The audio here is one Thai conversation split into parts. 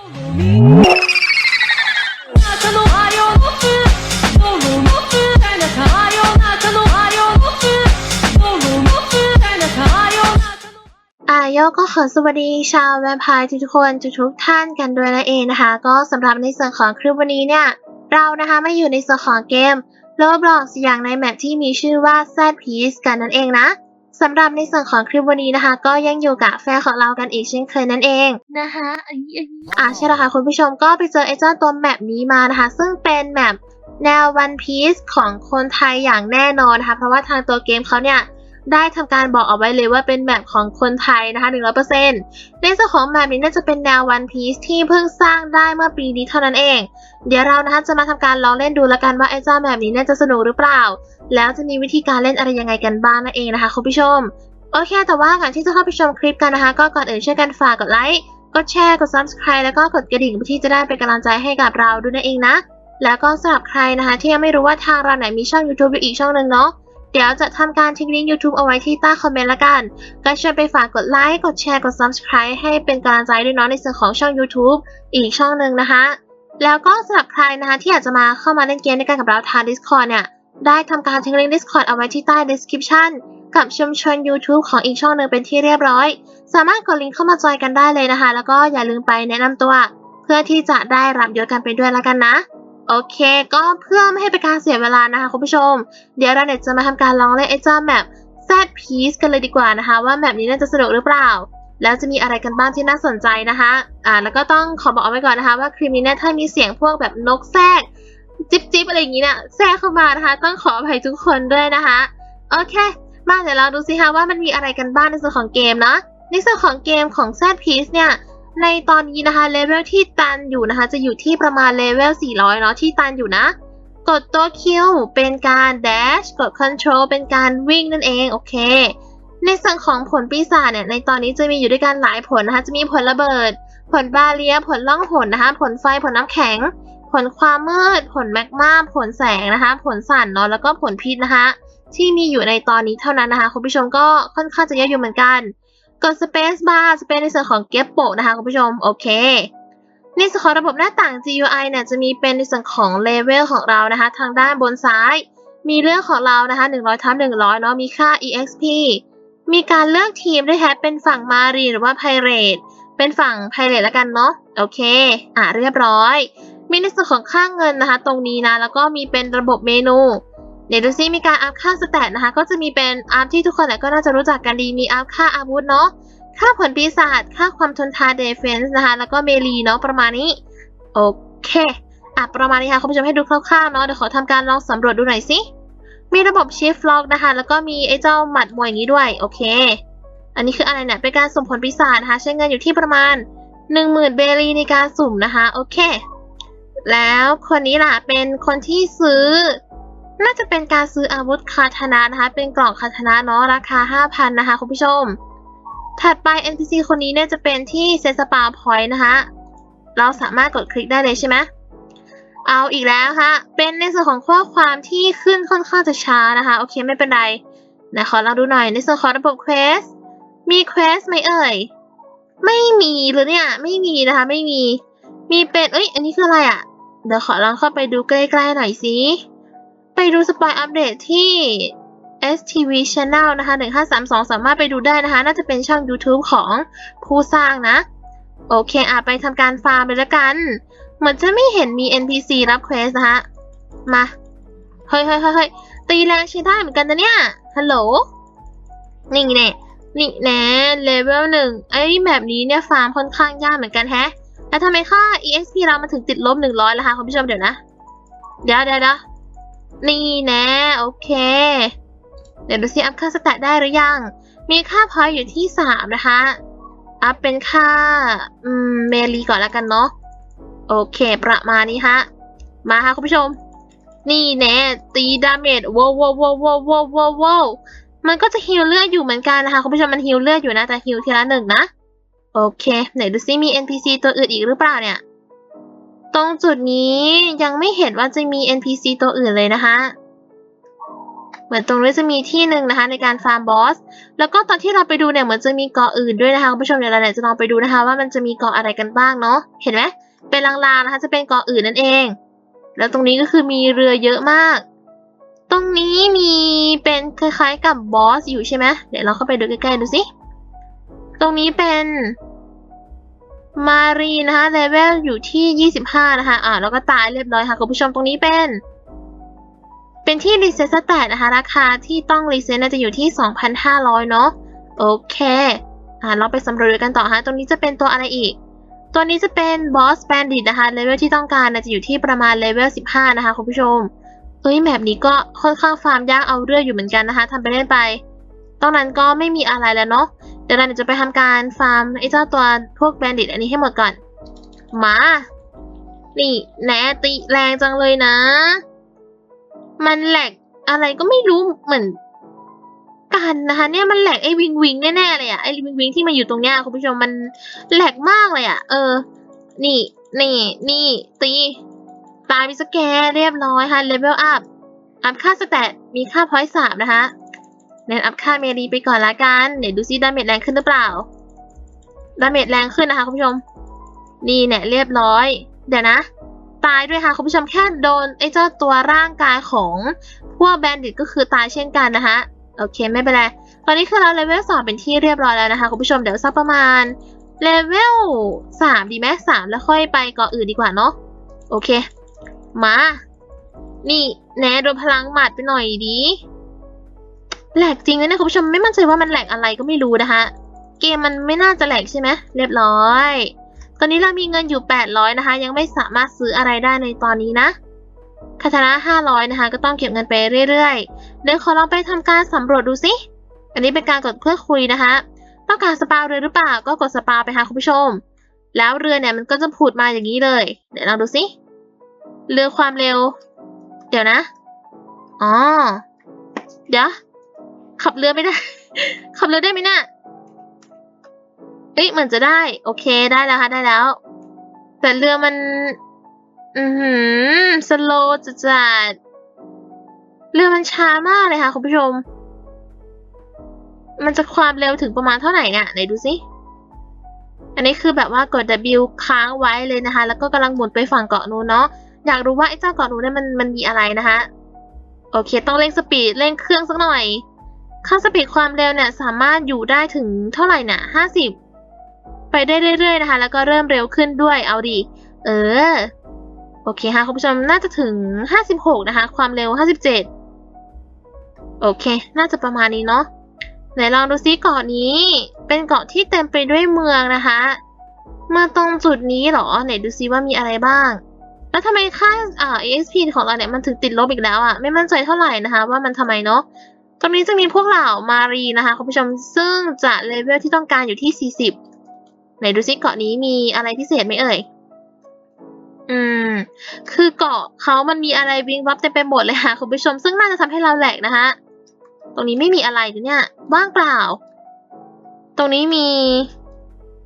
อายโยก็ขอสวัสดีชาวแวมไพร์ทุกคนทุกท่านกันด้วยนะเองนะคะ ก็สำหรับในส่วนของคลิปวันนี้เนี่ย เรานะคะมาอยู่ในส่วนของเกมโลบล็อกอย่างในแมปที่มีชื่อว่า Z Piece กันนั่นเองนะ สำหรับในส่วนของคลิปวันนี้นะคะ ก็ยังอยู่กับแฟนของเรากันอีกเช่นเคยนั่นเองนะคะอ่าใช่แล้วค่ะคุณผู้ชมก็ไปเจอไอ้เจ้าตัวแมปนี้มานะคะ ซึ่งเป็นแมปแนว One Piece ของคนไทยอย่างแน่นอนนะคะ เพราะว่าทางตัวเกมเขาเนี่ยได้ทำการบอกเอาไว้เลยว่าเป็นแมปของคนไทยนะคะ 100%ในส่วนของแมปนี้น่าจะเป็นแนว One Piece ที่เพิ่งสร้างได้เมื่อปีนี้เท่านั้นเอง เดี๋ยวเรานะคะจะมาทำการลองเล่นดูแล้วกันว่าไอ้เจ้าแมปนี้เนี่ยจะสนุกหรือเปล่า แล้วจะมีวิธีการเล่นอะไรยังไงกันบ้างนั่นเองนะคะคุณผู้ชม โอเค แต่ว่าก่อนที่จะเข้าไปชมคลิปกันนะคะ ก็ก่อนอื่นช่วยกันฝากกดไลค์กดแชร์กด subscribe แล้วก็กดกระดิ่งเพื่อที่จะได้เป็นกำลังใจให้กับเราด้วยนั่นเองนะ แล้วก็สำหรับใครนะคะ ที่ยังไม่รู้ว่าทางเราไหนมีช่อง YouTube อยู่อีกช่องหนึ่งเนาะเดี๋ยวจะทำการทิ้งลิงก์ YouTube เอาไว้ที่ใต้คอมเมนต์ละกัน ก็เชิญไปฝากกดไลค์ กดแชร์ กด subscribe ให้เป็นกำลังใจด้วยเนาะในส่วนของช่อง YouTube อีกช่องหนึ่งนะคะ แล้วก็สำหรับใครนะคะที่อยากจะมาเข้ามาเล่นเกมด้วยกันกับเราทาง Discord เนี่ย ได้ทำการทิ้งลิงก์ Discord เอาไว้ที่ใต้ description กับชุมชน YouTube ของอีกช่องหนึ่งเป็นที่เรียบร้อย สามารถกดลิงก์เข้ามาจอยกันได้เลยนะคะ แล้วก็อย่าลืมไปแนะนำตัว เพื่อที่จะได้รับยศกันไปด้วยแล้วกันนะ โอเค ก็เพื่อไม่ให้เป็นการเสียเวลานะคะคุณผู้ชม เดี๋ยวเราเนี่ยจะมาทำการลองเล่นไอ้เจ้าแมป Z Piece กันเลยดีกว่านะคะ ว่าแมปนี้น่าจะสนุกหรือเปล่า แล้วจะมีอะไรกันบ้างที่น่าสนใจนะคะ อ่า แล้วก็ต้องขอบอกเอาไว้ก่อนนะคะว่าคลิปนี้เนี่ยถ้ามีเสียงพวกแบบนกแทรก จิ๊บจิ๊บอะไรอย่างนี้เนี่ยแทรกเข้ามานะคะ ต้องขออภัยทุกคนด้วยนะคะ โอเค มาเดี๋ยวเราดูสิคะว่ามันมีอะไรกันบ้างในส่วนของเกมเนาะในส่วนของเกมของ Z Piece เนี่ยในตอนนี้นะคะเลเวลที่ตันอยู่นะคะ จะอยู่ที่ประมาณเลเวล 400 เนาะที่ตันอยู่นะ กดตัว Q เป็นการ dash กด control เป็นการวิ่งนั่นเอง โอเค ในส่วนของผลปีศาจเนี่ยในตอนนี้จะมีอยู่ด้วยกันหลายผลนะคะ จะมีผลระเบิด ผลบาเลียผลล่องหนนะคะ ผลไฟผลน้ำแข็ง ผลความมืด ผลแมกมาผลแสงนะคะ ผลสั่นเนาะแล้วก็ผลพิษนะคะ ที่มีอยู่ในตอนนี้เท่านั้นนะคะ คุณผู้ชมก็ค่อนข้างจะเยอะอยู่เหมือนกัน กด Space Bar จะเป็นในส่วนของเก็บโปะนะคะคุณผู้ชม โอเคในส่วนของระบบหน้าต่าง GUI เนี่ยจะมีเป็นในส่วนของเลเวลของเรานะคะ ทางด้านบนซ้าย มีเรื่องของเรานะคะ100ทับ100 เนาะมีค่า EXP มีการเลือกทีมด้วยแฮะเป็นฝั่งมารีหรือว่าไพเรตเป็นฝั่งไพเรตแล้วกันเนาะโอเค อะเรียบร้อย มีในส่วนของค่าเงินนะคะ ตรงนี้นะ แล้วก็มีเป็นระบบเมนูเดี๋ยวดูซิมีการอัพค่าสแตทนะคะ ก็จะมีเป็นอัพที่ทุกคนเนี่ยก็น่าจะรู้จักกันดี มีอัพค่าอาวุธเนาะ ค่าผลปีศาจ ค่าความทนทานเดฟเฟนส์นะคะ แล้วก็เมลีเนาะประมาณนี้ โอเคอะประมาณนี้ค่ะคุณผู้ชมให้ดูคร่าวๆเนาะ เดี๋ยวขอทำการลองสำรวจดูหน่อยสิ มีระบบ shift lock นะคะ แล้วก็มีไอ้เจ้าหมัดมวยอย่างนี้ด้วย โอเค อันนี้คืออะไรเนี่ย เป็นการสุ่มผลปีศาจนะคะ ใช้เงินอยู่ที่ประมาณ 10,000 เบลีในการสุ่มนะคะ โอเค แล้วคนนี้ล่ะเป็นคนที่ซื้อ น่าจะเป็นการซื้ออาวุธคาทนะนะคะ เป็นกล่องคาทนะเนาะราคา 5,000 นะคะคุณผู้ชม ถัดไป NPC คนนี้เนี่ยจะเป็นที่เซสปาพอยต์นะคะ เราสามารถกดคลิกได้เลยใช่ไหมเอาอีกแล้วค่ะเป็นในส่วนของข้อความที่ขึ้นค่อนข้างจะช้านะคะ โอเคไม่เป็นไรนะขอเราดูหน่อยในส่วนของระบบเควสมีเควสไหมเอ่ย ไม่มีเลยเนี่ย ไม่มีนะคะ ไม่มี มีเป็น เอ้ย อันนี้คืออะไรอะ่ะ เดี๋ยวขอลองเข้าไปดูใกล้ๆหน่อยสิไปดูสปอยอัปเดตที่ STV Channel นะคะ 1532 สามารถไปดูได้นะคะ น่าจะเป็นช่อง YouTube ของผู้สร้างนะ โอเคอะไปทำการฟาร์มเลยละกัน เหมือนจะไม่เห็นมี NPC รับเควสนะคะ มา เฮ้ยเฮ้ยเฮ้ยเฮ้ยตีแรงใช้ได้เหมือนกันนะเนี่ย ฮัลโหล นี่แน่นี่แน่เลเวลหนึ่งไอ้แบบนี้เนี่ยฟาร์มค่อนข้างยากเหมือนกันแฮะ แล้วทำไมค่า EXP เรามาถึงติดลบหนึ่งร้อยแล้วคะคุณผู้ชมเดี๋ยวนะเดี๋ยวเดี๋ยวเดี๋ยวนี่แน่โอเค เดี๋ยวดูซิอัพค่าสแตทได้หรือยัง มีค่าพอยต์อยู่ที่สามนะคะ อัพเป็นค่าอืมเมลีก่อนแล้วกันเนาะ โอเค ประมาณนี้ฮะ มาค่ะคุณผู้ชม นี่แน่ตีดาเมจว้าวว้าวว้าวว้าวว้าวว้าวว้าวมันก็จะฮิลเลือดอยู่เหมือนกันนะคะคุณผู้ชมมันฮิลเลือดอยู่นะแต่ฮิลทีละหนึ่งนะ โอเค ไหนดูซิมี NPC ตัวอื่นอีกหรือเปล่าเนี่ย ตรงจุดนี้ยังไม่เห็นว่าจะมี NPC ตัวอื่นเลยนะคะ เหมือนตรงนี้จะมีที่หนึ่งนะคะ ในการฟาร์มบอส แล้วก็ตอนที่เราไปดูเนี่ยเหมือนจะมีเกาะอื่นด้วยนะคะคุณผู้ชมเดี๋ยวเราเนี่ยจะลองไปดูนะคะว่ามันจะมีเกาะอะไรกันบ้างเนาะ เห็นไหมเป็นลางๆนะคะ จะเป็นเกาะอื่นนั่นเอง แล้วตรงนี้ก็คือมีเรือเยอะมาก ตรงนี้มีเป็นคล้ายๆกับบอสอยู่ใช่ไหมเดี๋ยวเราเข้าไปดูใกล้ๆดูสิ ตรงนี้เป็นมารีนะคะเลเวลอยู่ที่ 25 นะคะ อ่าแล้วก็ตายเรียบร้อยค่ะ คุณผู้ชมตรงนี้เป็น เป็นที่รีเซ็ตสแตทนะคะ ราคาที่ต้องรีเซ็ตน่าจะอยู่ที่ 2,500 เนาะโอเค อ่าเราไปสำรวจกันต่อฮะ ตรงนี้จะเป็นตัวอะไรอีก ตัวนี้จะเป็นบอสแบนดิตนะคะ เลเวลที่ต้องการน่าจะอยู่ที่ประมาณเลเวล 15 นะคะ คุณผู้ชม เอ้ยแมปนี้ก็ค่อนข้างฟาร์มยากเอาเรื่องอยู่เหมือนกันนะคะทำไปเล่นไปตอนนั้นก็ไม่มีอะไรแล้วเนาะ ดี๋ยวเราจะไปทำการฟาร์มไอ้เจ้าตัวพวกแบนดิตอันนี้ให้หมดก่อน มา นี่แหนติแรงจังเลยนะ มันแหลกอะไรก็ไม่รู้เหมือนกันนะคะเนี่ยมันแหลกไอ้วิงวิงแน่ๆเลยอะไอ้วิงวิงที่มาอยู่ตรงเนี้ยคุณผู้ชมมันแหลกมากเลยอะเออ นี่ นี่ นี่ ตีตายไปสแกเรียบร้อยค่ะเลเวลอัพอัพค่าสแตทมีค่าพอยต์สามนะคะ เน้นอัพค่าเมรีไปก่อนละกัน เดี๋ยวดูซิดาเมจแรงขึ้นหรือเปล่า ดาเมจแรงขึ้นนะคะคุณผู้ชม นี่เนี่ยเรียบร้อย เดี๋ยวนะ ตายด้วยค่ะคุณผู้ชมแค่โดนไอ้เจ้าตัวร่างกายของพวกแบนดิตก็คือตายเช่นกันนะคะโอเคไม่เป็นไร ตอนนี้คือเราเลเวลสองเป็นที่เรียบร้อยแล้วนะคะคุณผู้ชมเดี๋ยวสักประมาณเลเวลสามดีไหมสามแล้วค่อยไปเกาะอื่นดีกว่าเนาะโอเค มา นี่แหนโดนพลังหมัดไปหน่อยดี แหลกจริงนะเนี่ยคุณผู้ชมไม่มั่นใจว่ามันแหลกอะไรก็ไม่รู้นะคะ เกมมันไม่น่าจะแหลกใช่ไหมเรียบร้อย ตอนนี้เรามีเงินอยู่ 800 นะคะ ยังไม่สามารถซื้ออะไรได้ในตอนนี้นะคาถานะ500 นะคะ ก็ต้องเก็บเงินไปเรื่อยๆ เดี๋ยวขอลองไปทำการสำรวจดูสิอันนี้เป็นการกดเพื่อคุยนะคะ ต้องการสปาเรือหรือเปล่าก็กดสปาไปค่ะคุณผู้ชม แล้วเรือเนี่ยมันก็จะผุดมาอย่างนี้เลย เดี๋ยวลองดูสิเรือความเร็ว เดี๋ยวนะอ๋อเดี๋ยว ขับเรือไม่ได้ ขับเรือได้ไหมน่ะเอ้ยเหมือนจะได้ โอเคได้แล้วค่ะได้แล้ว แต่เรือมัน อือหือสโลจัดจัดเรือมันช้ามากเลยค่ะคุณผู้ชม มันจะความเร็วถึงประมาณเท่าไหร่เนี่ยไหนดูสิ อันนี้คือแบบว่ากด W ค้างไว้เลยนะคะ แล้วก็กำลังหมุนไปฝั่งเกาะนู้นเนาะ อยากรู้ว่าไอ้เจ้าเกาะนู้นเนี่ยมันมันมีอะไรนะคะ โอเค ต้องเร่งสปีดเร่งเครื่องสักหน่อย ค่าสปีดความเร็วเนี่ยสามารถอยู่ได้ถึงเท่าไหร่น่ะห้าสิบไปได้เรื่อยๆนะคะ แล้วก็เริ่มเร็วขึ้นด้วยเอาดี เออ โอเคค่ะคุณผู้ชมน่าจะถึงห้าสิบหกนะคะ ความเร็วห้าสิบเจ็ดโอเค น่าจะประมาณนี้เนาะไหนลองดูซิเกาะนี้ เป็นเกาะที่เต็มไปด้วยเมืองนะคะมาตรงจุดนี้เหรอไหนดูซิว่ามีอะไรบ้าง แล้วทำไมค่าอ่า EXP ของเราเนี่ยมันถึงติดลบอีกแล้วอะไม่มั่นใจเท่าไหร่นะคะ ว่ามันทำไมเนาะ ตรงนี้จะมีพวกเหล่ามารีนะคะคุณผู้ชมซึ่งจะเลเวลที่ต้องการอยู่ที่ 40 ไหนดูซิเกาะนี้มีอะไรพิเศษไหมเอ่ย อืม คือเกาะเขามันมีอะไรวิงวับเต็มไปหมดเลยค่ะคุณผู้ชม ซึ่งน่าจะทำให้เราแหลกนะคะตรงนี้ไม่มีอะไรเนี่ยว่างเปล่า ตรงนี้มี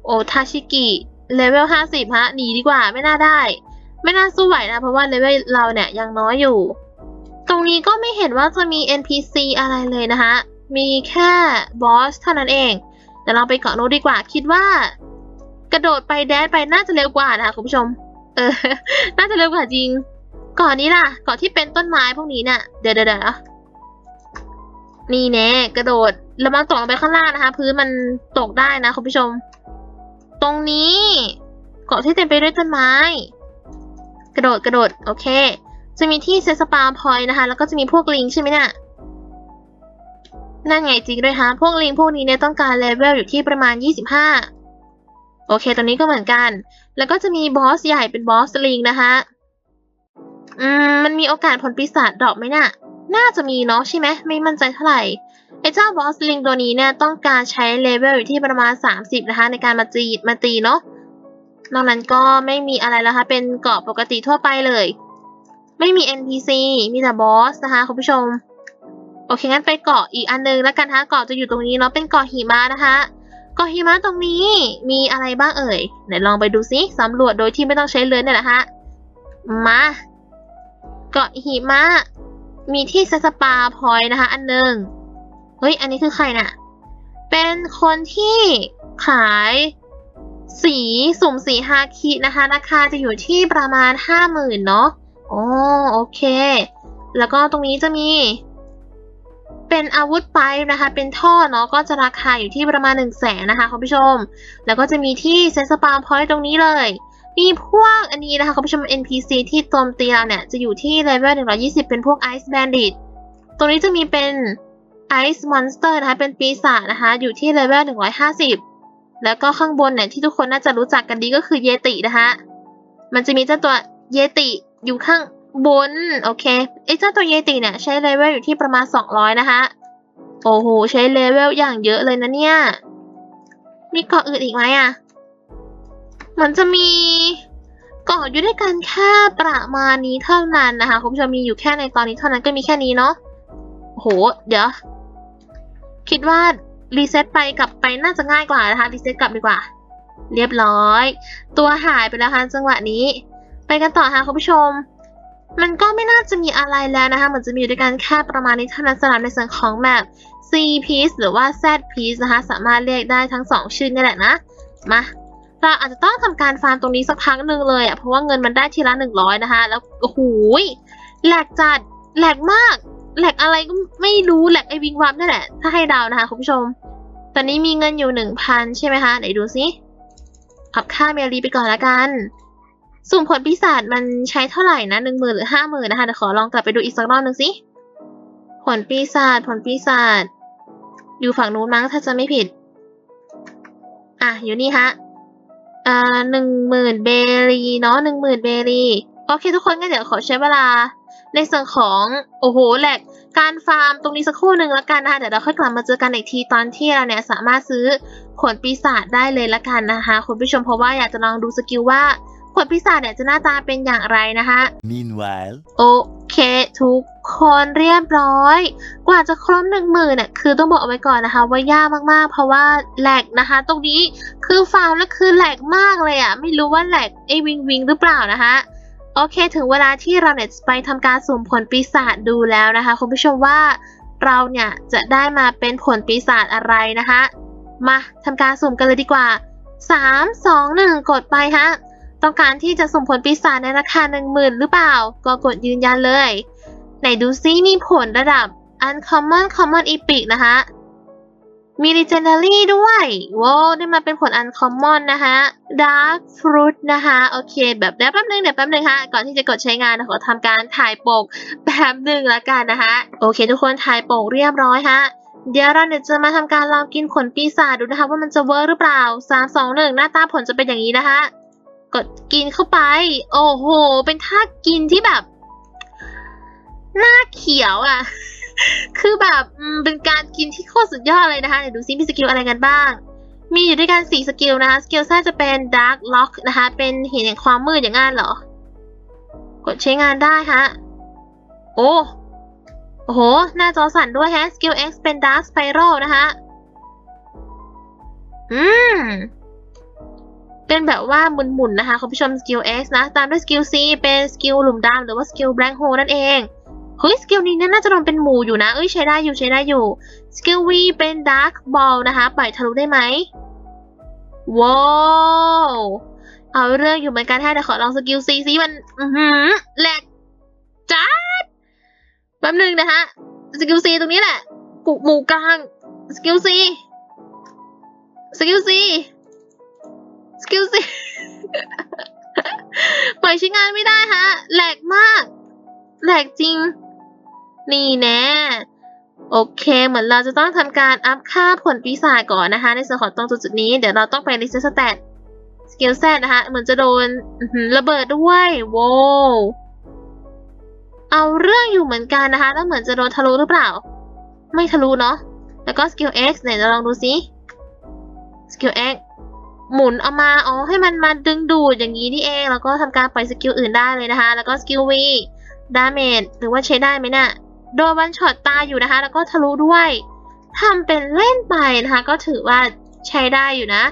โอทาชิกิเลเวล 50 ฮะ หนีดีกว่าไม่น่าได้ ไม่น่าสู้ไหวนะ เพราะว่าเลเวลเราเนี่ยยังน้อยอยู่ ตรงนี้ก็ไม่เห็นว่าจะมี NPC อะไรเลยนะคะ มีแค่บอสเท่านั้นเองเดี๋ยวเราไปเกาะโน้ดีกว่า คิดว่า กระโดดไปแดดไปน่าจะเร็วกว่านะคะคุณผู้ชม เออ น่าจะเร็วกว่าจริงเกาะนี้ล่ะเกาะที่เป็นต้นไม้พวกนี้เนี่ยเดี๋ยวเดี๋ยวนะนี่แน่กระโดดระวังตกลงไปข้างล่างนะคะ พื้นมันตกได้นะคุณผู้ชม ตรงนี้ เกาะที่เต็มไปด้วยต้นไม้ กระโดดกระโดด โอเค จะมีที่เซสปาพอยต์นะคะ แล้วก็จะมีพวกลิงใช่ไหมเนี่ยนั่นไงจริงด้วยฮะพวกลิงพวกนี้เนี่ยต้องการเลเวลอยู่ที่ประมาณ 25 โอเคตรงนี้ก็เหมือนกัน แล้วก็จะมีบอสใหญ่เป็นบอสลิงนะคะอืมมันมีโอกาสผลปีศาจดรอปไหมน่ะ น่าจะมีเนาะใช่ไหมไม่มั่นใจเท่าไหร่ไอ้เจ้าบอสลิงตัวนี้เนี่ยต้องการใช้เลเวลอยู่ที่ประมาณ 30 นะคะ ในการมาจีดมาตีเนาะนอกนั้นก็ไม่มีอะไรแล้วค่ะเป็นเกาะปกติทั่วไปเลย ไม่มี NPC มีแต่บอสนะคะคุณผู้ชม โอเคงั้นไปเกาะอีกอันนึงแล้วกันฮะเกาะจะอยู่ตรงนี้เนาะเป็นเกาะหิมะนะคะเกาะหิมะตรงนี้มีอะไรบ้างเอ่ยไหนลองไปดูซิสำรวจโดยที่ไม่ต้องใช้เรือเนี่ยแหละฮะมาเกาะหิมะมีที่เซสปาพอยนะคะ อันหนึ่งเฮ้ยอันนี้คือใครน่ะ เป็นคนที่ขายสีสุ่มสีฮาคินะคะ ราคาจะอยู่ที่ประมาณห้าหมื่นเนาะ โอ้โอเค แล้วก็ตรงนี้จะมี เป็นอาวุธไปนะคะ เป็นท่อเนาะก็จะราคาอยู่ที่ประมาณ1นึ่งแสนนะคะคุณผู้ชม แล้วก็จะมีที่เซนสปาพอยต์ตรงนี้เลย มีพวกอันนี้นะคะคุณผู้ชม NPC ที่โจมตีเราเนี่ย จะอยู่ที่เลเวล120 เป็นพวก Ice Bandit ตรงนี้จะมีเป็น Ice Monster นะคะ เป็นปีศาจนะคะ อยู่ที่เลเวล150 แล้วก็ข้างบนเนี่ยที่ทุกคนน่าจะรู้จักกันดีก็คือเยตินะคะ มันจะมีเจ้าตัวเยติ อยู่ข้างบน โอเคไอ้เจ้าตัวเยติเนี่ยใช้เลเวลอยู่ที่ประมาณ 200 นะคะ โอ้โห ใช้เลเวลอย่างเยอะเลยนะเนี่ย มีเกาะอื่นอีกไหมอะมันจะมีเกาะอยู่ด้วยกันแค่ประมาณนี้เท่านั้นนะคะคุณผู้ชมมีอยู่แค่ในตอนนี้เท่านั้นก็มีแค่นี้เนาะโอ้โห เดี๋ยว คิดว่ารีเซ็ตไปกลับไปน่าจะง่ายกว่านะคะรีเซ็ตกลับดีกว่า เรียบร้อย ตัวหายไปแล้วค่ะจังหวะนี้ ไปกันต่อค่ะคุณผู้ชม มันก็ไม่น่าจะมีอะไรแล้วนะคะ เหมันจะมีอยู่ด้วยกันแค่ประมาณนี้เท่านั้นสำหรับในส่วนของแมป C piece หรือว่า Z piece นะคะ สามารถเรียกได้ทั้งสองชื่อนี่แหละนะ มา เราอาจจะต้องทำการฟาร์มตรงนี้สักพักหนึ่งเลยอะ เพราะว่าเงินมันได้ทีละหนึ่งร้อยนะคะ แล้วโอ้โหยแหลกจัดแหลกมากแหลกอะไรก็ไม่รู้แหลกไอวิงวับนี่แหละ ถ้าให้ดาวนะคะคุณผู้ชม ตอนนี้มีเงินอยู่หนึ่งพันใช่ไหมคะไหนดูซิอับค่าเมลีไปก่อนละกัน สุ่มผลปีศาจมันใช้เท่าไหร่นะหนึ่งหมื่นหรือห้าหมื่นนะคะเดี๋ยวขอลองกลับไปดูอีกสักรอบหนึ่งสิ ผลปีศาจผลปีศาจอยู่ฝั่งนู้นมั้งถ้าจะไม่ผิด อะอยู่นี่ฮะเอ่าหนึ่งหมื่นเบรีเนาะหนึ่งหมื่นเบรีโอเคทุกคนงั้นเดี๋ยวขอใช้เวลา ในส่วนของโอ้โหแหลกการฟาร์มตรงนี้สักครู่หนึ่งละกันนะคะเดี๋ยวเราค่อยกลับมาเจอกันอีกทีตอนที่เราเนี่ยสามารถซื้อผลปีศาจได้เลยละกันนะคะคุณผู้ชมเพราะว่าอยากจะลองดูสกิลว่า ผลปีศาจเนี่ยจะหน้าตาเป็นอย่างไรนะคะ Meanwhile, โอเคทุกคนเรียบร้อย กว่าจะครบหนึ่งหมื่นเนี่ยคือต้องบอกเอาไว้ก่อนนะคะ ว่ายากมากๆ เพราะว่าแหลกนะคะ ตรงนี้คือฟาร์มแล้วคือแหลกมากเลยอะ่ะ ไม่รู้ว่าแหลกไอวิงวิงหรือเปล่านะคะโอเค ถึงเวลาที่เราเนี่ยจะไปทำการสุ่มผลปีศาจดูแล้วนะคะ คุณผู้ชมว่าเราเนี่ยจะได้มาเป็นผลปีศาจอะไรนะคะ มาทำการสุ่มกันเลยดีกว่า 3 2 1 กดไปฮะ ต้องการที่จะส่งผลปีศาจในราคา10,000หรือเปล่า ก็กดยืนยันเลย ไหนดูซิมีผลระดับ Uncommon Common Epic นะคะมี Legendary ด้วยว้าวได้มาเป็นผล Uncommon นะคะ Dark Fruit นะคะ โอเค แบบเดี๋ยวแป๊บนึงเดี๋ยวแป๊บนึงฮะก่อนที่จะกดใช้งานขอทำการถ่ายปกแป๊บนึงละกันนะคะ โอเค ทุกคนถ่ายปกเรียบร้อยฮะเดี๋ยวเราเนี่ยจะมาทำการลองกินผลปีศาจดูนะคะว่ามันจะเวิร์กหรือเปล่า 3 2 1 หน้าตาผลจะเป็นอย่างนี้นะคะ กดกินเข้าไป โอ้โห เป็นท่ากินที่แบบ หน้าเขียวอะ่ะ คือแบบเป็นการกินที่โคตรสุดยอดเลยนะคะ เดี๋ยวดูซิมีสกิลอะไรกันบ้าง มีอยู่ด้วยกันสี่สกิลนะคะ สกิลแรกจะเป็น Dark Lock นะคะ เป็นเห็นแห่งความมืดอย่างงั้นเหรอ กดใช้งานได้ฮะ โอ้โอ้โห หน้าจอสั่นด้วยฮะ สกิล X เป็น Dark Spiral นะคะ อืม เป็นแบบว่าหมุนๆนะคะคุณผู้ชมสกิล X นะ ตามด้วยสกิล C เป็นสกิลหลุมดำหรือว่าสกิล Blank Hole นั่นเองเฮ้ยสกิลนี้น่าจะโดนเป็นหมู่อยู่นะ เอ้ยใช้ได้อยู่ใช้ได้อยู่สกิล V เป็น Dark Ball นะคะปล่อยทะลุได้ไหมว้าวเอาเรื่องอยู่เหมือนกันให้เดี๋ยวขอลองสกิล C ซิมันอือหือแหลกจัดแป๊บนึงนะคะสกิล C ตรงนี้แหละกุหมู่กลางสกิล C สกิล C สกิลสิปล่อยใช้งานไม่ได้ฮะ แหลกมาก แหลกจริง นี่แน่โอเค เหมือนเราจะต้องทำการอัพค่าผลปีศาจก่อนนะคะ ในส่วนของตรงจุดนี้ เดี๋ยวเราต้องไปรีเซ็ตสแตทสกิลแซดนะคะ เหมือนจะโดนระเบิดด้วยโว้วเอาเรื่องอยู่เหมือนกันนะคะ แล้วเหมือนจะโดนทะลุหรือเปล่า ไม่ทะลุเนาะ แล้วก็สกิล X ไหนจะลองดูซิสกิล X หมุนเอามาอ๋อให้มันมาดึงดูดอย่างนี้นี่เอง แล้วก็ทำการปล่อยสกิลอื่นได้เลยนะคะ แล้วก็สกิล V ดาเมจหรือว่าใช้ได้ไหมเนี่ยโดนวันช็อตตายอยู่นะคะ แล้วก็ทะลุด้วยทำเป็นเล่นไปนะคะ ก็ถือว่าใช้ได้อยู่นะ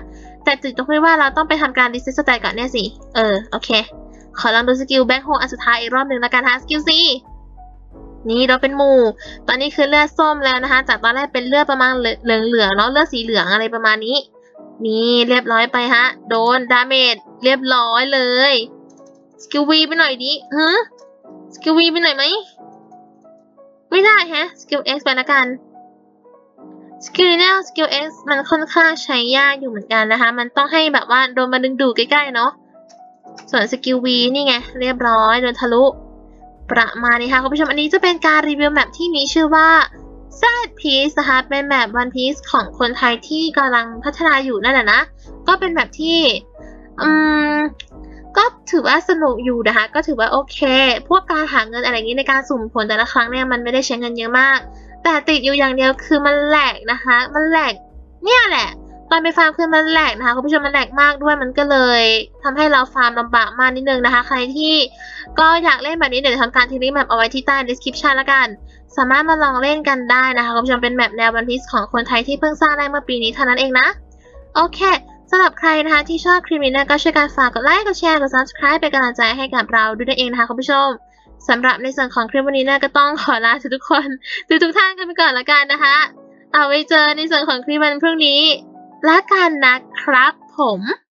แต่จุดตรงที่ว่าเราต้องไปทำการรีเซ็ตสแตก่อนเนี่ยสิ เออ โอเค ขอลองดูสกิลแบ็คโฮอันสุดท้ายอีกรอบหนึ่งแล้วกันฮะสกิล C นี่เราเป็นหมู่ ตอนนี้คือเลือดส้มแล้วนะคะ จากตอนแรกเป็นเลือดประมาณเหลืองเหลืองๆเนาะเลือดสีเหลืองอะไรประมาณนี้ นี่เรียบร้อยไปฮะ โดนดาเมจเรียบร้อยเลย สกิลวีไปหน่อยดิฮะสกิลวีไปหน่อยไหม ไม่ได้ฮะ สกิล X ไปละกันสกิลเนี่ยสกิล X มันค่อนข้างใช้ยากอยู่เหมือนกันนะคะ มันต้องให้แบบว่าโดนมาดึงดูดใกล้ๆเนาะ ส่วนสกิล V นี่ไง เรียบร้อย โดนทะลุ ประมาณนี้ค่ะคุณผู้ชมอันนี้จะเป็นการรีวิวแมปที่มีชื่อว่า z Piece นะคะเป็นแบบ One Piece ของคนไทยที่กำลังพัฒนาอยู่นั่นแหละนะ ก็เป็นแบบที่ อืม ก็ถือว่าสนุกอยู่นะคะ ก็ถือว่าโอเค พวกการหาเงินอะไรอย่างนี้ในการสุ่มผลแต่ละครั้งเนี่ยมันไม่ได้ใช้เงินเยอะมาก แต่ติดอยู่อย่างเดียวคือมันแหลกนะคะ มันแหลกเนี่ยแหละ ตอนไปฟาร์มคือมันแหลกนะคะคุณผู้ชมมันแหลกมากด้วยมันก็เลยทำให้เราฟาร์มลำบากมากนิดนึงนะคะ ใครที่ก็อยากเล่นแบบนี้เดี๋ยวทำการทิ้งลิงก์แมปเอาไว้ที่ใต้ description ละกัน สามารถมาลองเล่นกันได้นะคะคุณผู้ชมเป็นแมปแนววันพีซของคนไทยที่เพิ่งสร้างได้เมื่อปีนี้เท่านั้นเองนะโอเคสำหรับใครนะคะที่ชอบคลิปนี้นะก็ช่วยกันฝากกดไลค์กดแชร์กด subscribe เป็นกำลังใจให้กับเราด้วยนั่นเองนะคะคุณผู้ชมสำหรับในส่วนของคลิปวันนี้นะก็ต้องขอลาทุกคนทุกทุกท่านกันไปก่อนละกันนะคะ เอาไว้เจอในส่วนของคลิปวันพรุ่งนี้ ละกันนะครับผม